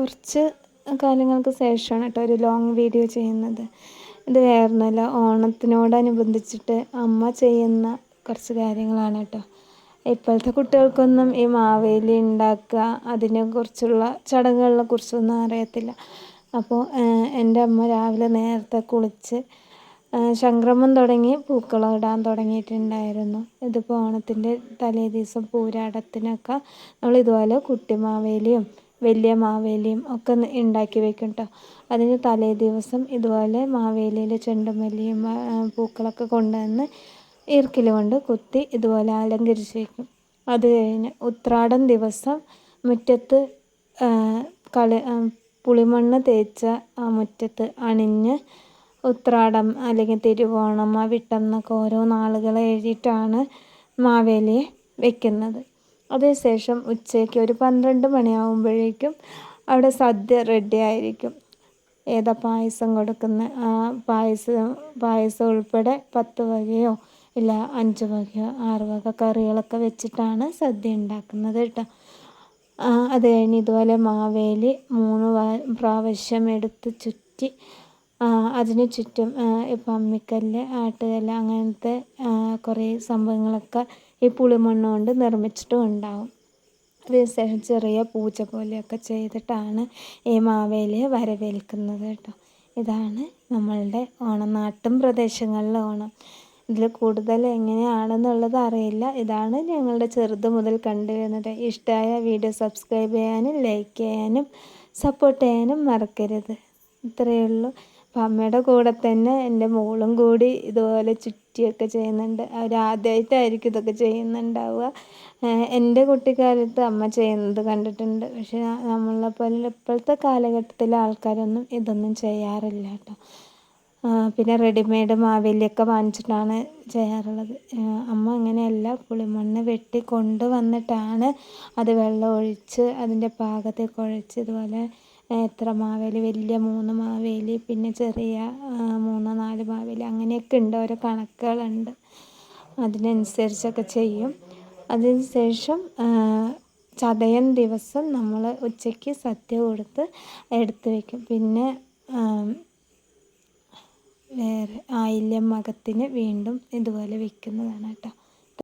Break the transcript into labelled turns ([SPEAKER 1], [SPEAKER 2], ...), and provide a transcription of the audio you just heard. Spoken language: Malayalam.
[SPEAKER 1] കുറച്ച് കാലങ്ങൾക്ക് ശേഷമാണ് കേട്ടോ ഒരു ലോങ് വീഡിയോ ചെയ്യുന്നത്. ഇത് വേറൊന്നുമല്ല ഓണത്തിനോടനുബന്ധിച്ചിട്ട് അമ്മ ചെയ്യുന്ന കുറച്ച് കാര്യങ്ങളാണ് കേട്ടോ. ഇപ്പോഴത്തെ കുട്ടികൾക്കൊന്നും ഈ മാവേലി ഉണ്ടാക്കുക അതിനെക്കുറിച്ചുള്ള ചടങ്ങുകളെ കുറിച്ചൊന്നും അറിയത്തില്ല. അപ്പോൾ എന്റെ അമ്മ രാവിലെ നേരത്തെ കുളിച്ച് സംക്രമം തുടങ്ങി പൂക്കളം ഇടാൻ തുടങ്ങിയിട്ടുണ്ടായിരുന്നു. ഇതിപ്പോൾ ഓണത്തിന്റെ തലേദിവസം പൂരാടത്തിനൊക്കെ നമ്മൾ ഇതുപോലെ കുട്ടി മാവേലിയും വലിയ മാവേലിയും ഒക്കെ ഉണ്ടാക്കി വെക്കും കേട്ടോ അതിന് തലേ ദിവസം ഇതുപോലെ മാവേലിയിൽ ചെണ്ടുമല്ലിയും പൂക്കളൊക്കെ കൊണ്ടുവന്ന് ഈർക്കിൽ കൊണ്ട് കുത്തി ഇതുപോലെ അലങ്കരിച്ച് വയ്ക്കും അത് കഴിഞ്ഞ് ഉത്രാടം ദിവസം മുറ്റത്ത് കളി പുളിമണ്ണ് തേച്ച ആ മുറ്റത്ത് അണിഞ്ഞ് ഉത്രാടം അല്ലെങ്കിൽ തിരുവോണം വിട്ടം എന്നൊക്കെ ഓരോ നാളുകൾ എഴുതിയിട്ടാണ് മാവേലിയെ വെക്കുന്നത്. അതിനുശേഷം ഉച്ചയ്ക്ക് ഒരു പന്ത്രണ്ട് മണിയാകുമ്പോഴേക്കും അവിടെ സദ്യ റെഡി ആയിരിക്കും. ഏതാ പായസം കൊടുക്കുന്ന? ആ പായസം പായസം ഉൾപ്പെടെ പത്ത് വകയോ ഇല്ല അഞ്ച് വകയോ ആറ് വക കറികളൊക്കെ വെച്ചിട്ടാണ് സദ്യ ഉണ്ടാക്കുന്നത് കേട്ടോ. അത് കഴിഞ്ഞ് ഇതുപോലെ മാവേലി മൂന്ന് പ്രാവശ്യം എടുത്ത് ചുറ്റി അതിന് ചുറ്റും ഇപ്പം അമ്മിക്കല്ല് ആട്ടുകല്ല് അങ്ങനത്തെ കുറേ സംഭവങ്ങളൊക്കെ ഈ പുളിമണ്ണ് കൊണ്ട് നിർമ്മിച്ചിട്ടും ഉണ്ടാവും അതിനുശേഷം ചെറിയ പൂച്ച പോലെയൊക്കെ ചെയ്തിട്ടാണ് ഈ മാവേലിയെ വരവേൽക്കുന്നത് കേട്ടോ. ഇതാണ് നമ്മളുടെ ഓണം നാട്ടും പ്രദേശങ്ങളിലെ ഓണം. ഇതിൽ കൂടുതൽ എങ്ങനെയാണെന്നുള്ളത് അറിയില്ല. ഇതാണ് ഞങ്ങളുടെ ചെറുത് മുതൽ കണ്ടുവരുന്നത് ഇഷ്ടമായ വീഡിയോ സബ്സ്ക്രൈബ് ചെയ്യാനും ലൈക്ക് ചെയ്യാനും സപ്പോർട്ട് ചെയ്യാനും മറക്കരുത്. ഇത്രയേ ഉള്ളൂ. അപ്പം അമ്മയുടെ കൂടെ തന്നെ എന്റെ മോളും കൂടി ഇതുപോലെ ചുറ്റിയൊക്കെ ചെയ്യുന്നുണ്ട്. അവർ ആദ്യമായിട്ടായിരിക്കും ഇതൊക്കെ ചെയ്യുന്നുണ്ടാവുക. എന്റെ കുട്ടിക്കാലത്ത് അമ്മ ചെയ്യുന്നത് കണ്ടിട്ടുണ്ട്. പക്ഷെ നമ്മളെ പോലെ ഇപ്പോഴത്തെ കാലഘട്ടത്തിലെ ആൾക്കാരൊന്നും ഇതൊന്നും ചെയ്യാറില്ല കേട്ടോ. പിന്നെ റെഡിമെയ്ഡ് മാവേലിയൊക്കെ വാങ്ങിച്ചിട്ടാണ് ചെയ്യാറുള്ളത്. അമ്മ അങ്ങനെയല്ല പുളിമണ്ണ് വെട്ടി കൊണ്ടുവന്നിട്ടാണ് അത് വെള്ളം ഒഴിച്ച് അതിന്റെ പാകത്തെ കുഴച്ച് ഇതുപോലെ എത്ര മാവേലി വലിയ മൂന്ന് മാവേലി പിന്നെ ചെറിയ മൂന്ന് നാല് മാവേലി അങ്ങനെയൊക്കെ ഉണ്ട്. ഓരോ കണക്കുകളുണ്ട്. അതിനനുസരിച്ചൊക്കെ ചെയ്യും. അതിന് ശേഷം ചതയം ദിവസം നമ്മൾ ഉച്ചയ്ക്ക് സദ്യ കൊടുത്ത് എടുത്ത് വയ്ക്കും. പിന്നെ വേറെ ആയില്യം മകത്തിന് വീണ്ടും ഇതുപോലെ വയ്ക്കുന്നതാണ് കേട്ടോ.